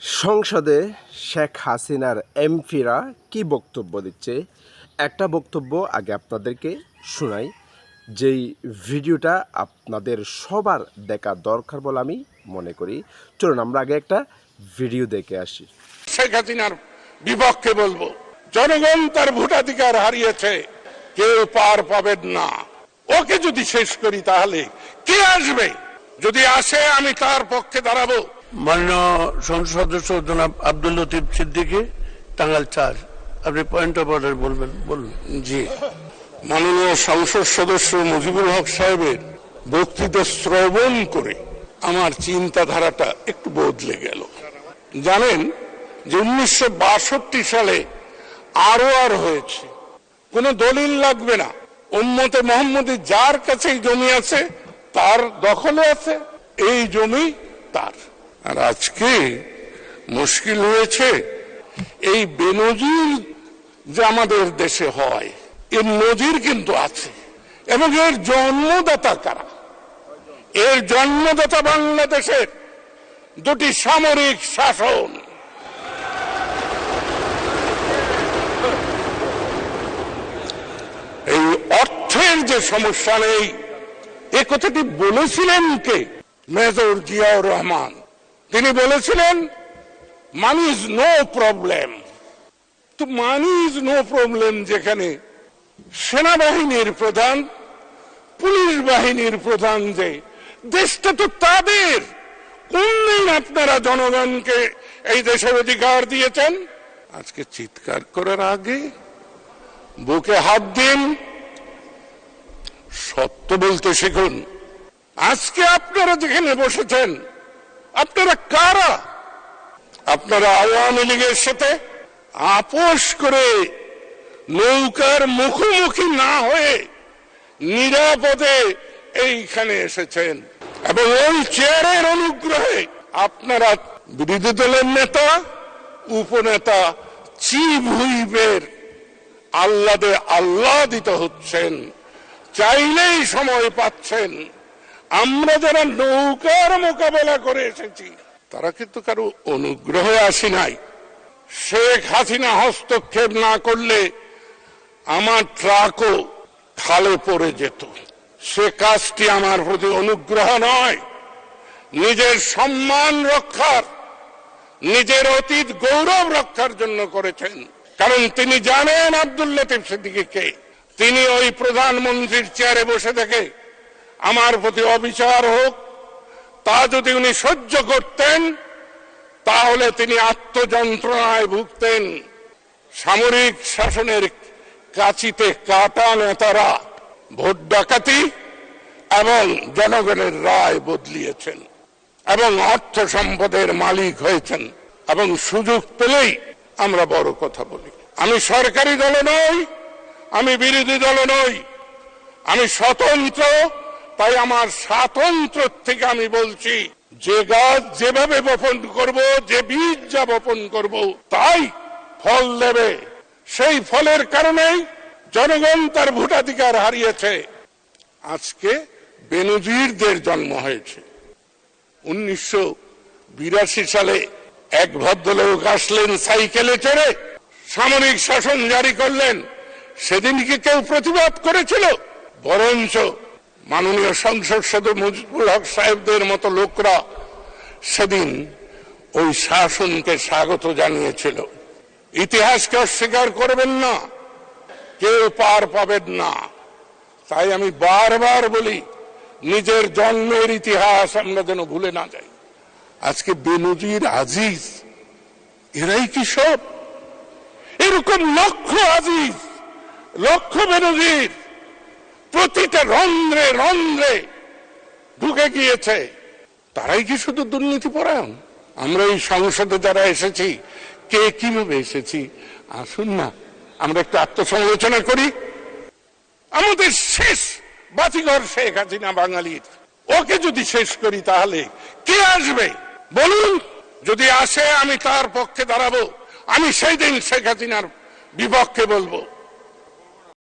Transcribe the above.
সংসদে শেখ হাসিনার এমপিরা কি বক্তব্য দিচ্ছে? একটা বক্তব্য আগে আপনাদেরকে শোনাই। যেই ভিডিওটা আপনাদের সবার দেখা দরকার বলে আমি মনে করি। চলুন আমরা আগে একটা ভিডিও দেখে আসি। শেখ হাসিনার বিপক্ষে বলব, জনগণ তার ভোটাধিকার হারিয়েছে, কেউ পার পাবেন না। ওকে যদি শেষ করি তাহলে কে আসবে? যদি আসে, আমি তার পক্ষে দাঁড়াবো। মাননীয় সংসদ সদস্য আব্দুল লতিফ সিদ্দিকী টাঙ্গাল চার। আপনি পয়েন্ট অফ অর্ডার বলবেন, বলুন। জি। মাননীয় সংসদ সদস্য মুজিবুল হক সাহেবের বক্তৃতা শ্রবণ করে আমার চিন্তাধারাটা একটু বদলে গেল। জানেন যে উনিশশো বাষট্টি সালে আরও আর হয়েছে। কোনো দলিল লাগবে না। উম্মতে মোহাম্মদী যার কাছে জমি আছে, তার দখলে আছে। এই জমি তার। আর আজকে মুশকিল হয়েছে। এই বেনজির যে আমাদের দেশে হয়, এর নজির কিন্তু আছে। এবং এর জন্মদাতা কারা? এর জন্মদাতা বাংলাদেশের দুটি সামরিক শাসন। এই অর্থের যে সমস্যা নেই, এ কথাটি বলেছিলেন কে? মেজর জিয়াউর রহমান। তিনি বলেছিলেন মানি ইজ নো প্রবলেম তো মানি ইজ নো প্রবলেম যেখানে সেনাবাহিনীর প্রধান, পুলিশ বাহিনীর প্রধান যে, দেশটা তো তাদের। কোন দিন আপনারা জনগণকে এই দেশের অধিকার দিয়েছেন। আজকে চিৎকার করার আগে বুকে হাত দিন, সত্য বলতে শিখুন। আজকে আপনারা যেখানে বসেছেন আপনারা কারা? আপনারা আওয়ামী লীগের সাথে আপোষ করে নৌকার মুখোমুখি না হয়ে নিরাপদে এইখানে এসেছেন। এবং ওই চেয়ারের অনুগ্রহে আপনারা বিরোধী দলের নেতা, উপনেতা, চিফ হুইপের আল্লাদে আল্লাদিত হচ্ছেন। চাইলেই সময় পাচ্ছেন। আমরা যারা নৌকার মোকাবেলা করে এসেছি, তারা কিন্তু কারও অনুগ্রহে আসি নাই। শেখ হাসিনা হস্তক্ষেপ না করলে আমার ট্রাকও খালে পড়ে যেত। সে কাজটি আমার প্রতি অনুগ্রহ নয়। নিজের সম্মান রক্ষার, নিজের অতীত গৌরব রক্ষার জন্য করেছেন। কারণ তিনি জানেন আব্দুল লতিফ সিদ্দিকীকে। তিনি ওই প্রধানমন্ত্রীর চেয়ারে বসে থেকে আমার প্রতি অবিচার হোক, তা যদি উনি সহ্য করতেন, তাহলে তিনি আত্মযন্ত্রণায় ভুগতেন। সামরিক শাসনের কাচিতে কাটা নেতারা ভোট ডাকাতি এবং জনগণের রায় বদলিয়েছেন এবং অর্থ সম্পদের মালিক হয়েছেন এবং সুযোগ পেলেই আমরা বড় কথা বলি। আমি সরকারি দলে নই, আমি বিরোধী দলে নই, আমি স্বতন্ত্র তাই আমার স্বাতন্ত্র থেকে আমি বলছি, যে গাছ যেভাবে বপন করব, যে বীজ যা বপন করব, তাই ফল দেবে। সেই ফলের কারণেই জনগণ তার ভোটাধিকার হারিয়েছে। আজকে বেনজিরদের জন্ম হয়েছে। উনিশশো বিরাশি সালে এক ভদ্রলোক আসলেন সাইকেলে চড়ে, সামরিক শাসন জারি করলেন। সেদিন কি কেউ প্রতিবাদ করেছিল, বরঞ্চ মাননীয় সংসদ সদস্য মুজিবুল হক সাহেবদের মতো লোকরা সেদিন ওই শাসনকে স্বাগত জানিয়েছিল। ইতিহাসকে অস্বীকার করবেন না, কেউ পার পাবেন না। তাই আমি বারবার বলি, নিজের জন্মের ইতিহাস আমরা যেন ভুলে না যাই। আজকে বেনজির আজিজ, এরাই কি সব? এরকম লক্ষ আজিজ লক্ষ বেনজির। প্রতিটা রন্ধ্রে রন্ধ্রে ঢুকে গিয়েছে। তারাই কি শুধু দুর্নীতি পরায়ণ আমরা এই সংসদে যারা এসেছি, কে কীভাবে এসেছি? আসুন না, আমরা একটু আত্মসমালোচনা করি। আমাদের শেষ বাতিঘর শেখ হাসিনা বাঙালির। ওকে যদি শেষ করি তাহলে কে আসবে? বলুন, যদি আসে আমি তার পক্ষে দাঁড়াবো, আমি সেই দিন শেখ হাসিনার বিপক্ষে বলব।